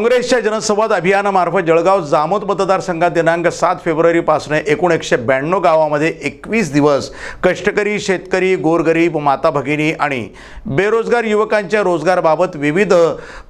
काँग्रेसच्या जनसंवाद अभियानामार्फत जळगाव जामोद मतदारसंघात दिनांक सात फेब्रुवारीपासून एकूण एकशे ब्याण्णव गावामध्ये एकवीस दिवस कष्टकरी शेतकरी गोरगरीब माता भगिनी आणि बेरोजगार युवकांच्या रोजगाराबाबत विविध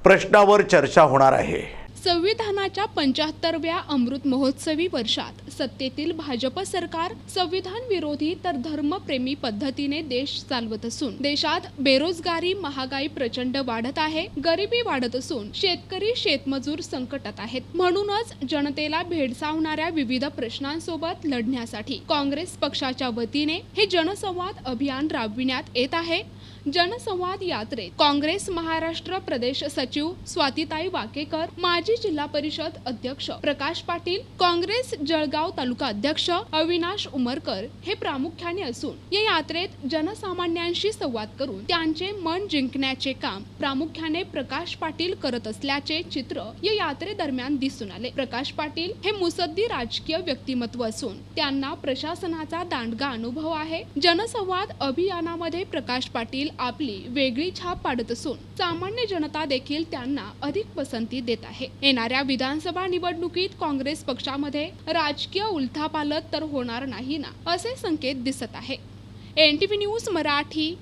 प्रश्नावर चर्चा होणार आहे. संविधानाच्या पंच्याहत्तरव्या अमृत महोत्सवी वर्षात सत्तेतील भाजप सरकार संविधान विरोधी तर धर्मप्रेमी पद्धतीने देश चालवत असून देशात बेरोजगारी महागाई प्रचंड वाढत आहे गरिबी वाढत असून शेतकरी शेतमजूर संकटात आहेत. म्हणूनच जनतेला भेडसावणाऱ्या विविध प्रश्नांसोबत लढण्यासाठी काँग्रेस पक्षाच्या वतीने हे जनसंवाद अभियान राबविण्यात येत आहे. जनसंवाद यात्रेत काँग्रेस महाराष्ट्र प्रदेश सचिव स्वातीताई वाकेकर माजी जिल्हा परिषद अध्यक्ष प्रकाश पाटील काँग्रेस जळगाव तालुका अध्यक्ष अविनाश उमरकर हे प्रामुख्याने असून या यात्रेत जनसामान्यांशी संवाद करून त्यांचे मन जिंकण्याचे काम प्रामुख्याने प्रकाश पाटील करत असल्याचे चित्र या यात्रेदरम्यान दिसून आले. प्रकाश पाटील हे मुसद्दी राजकीय व्यक्तिमत्व असून त्यांना प्रशासनाचा दांडगा अनुभव आहे. जनसंवाद अभियानामध्ये प्रकाश पाटील आपली वेगळी छाप पाडत असून सामान्य जनता देखील त्यांना अधिक पसंती देत आहे. येणाऱ्या विधानसभा निवडणुकीत काँग्रेस पक्षामध्ये राजकीय उलथापालत तर होणार नाही ना असे संकेत दिसत आहे. N T V news Marathi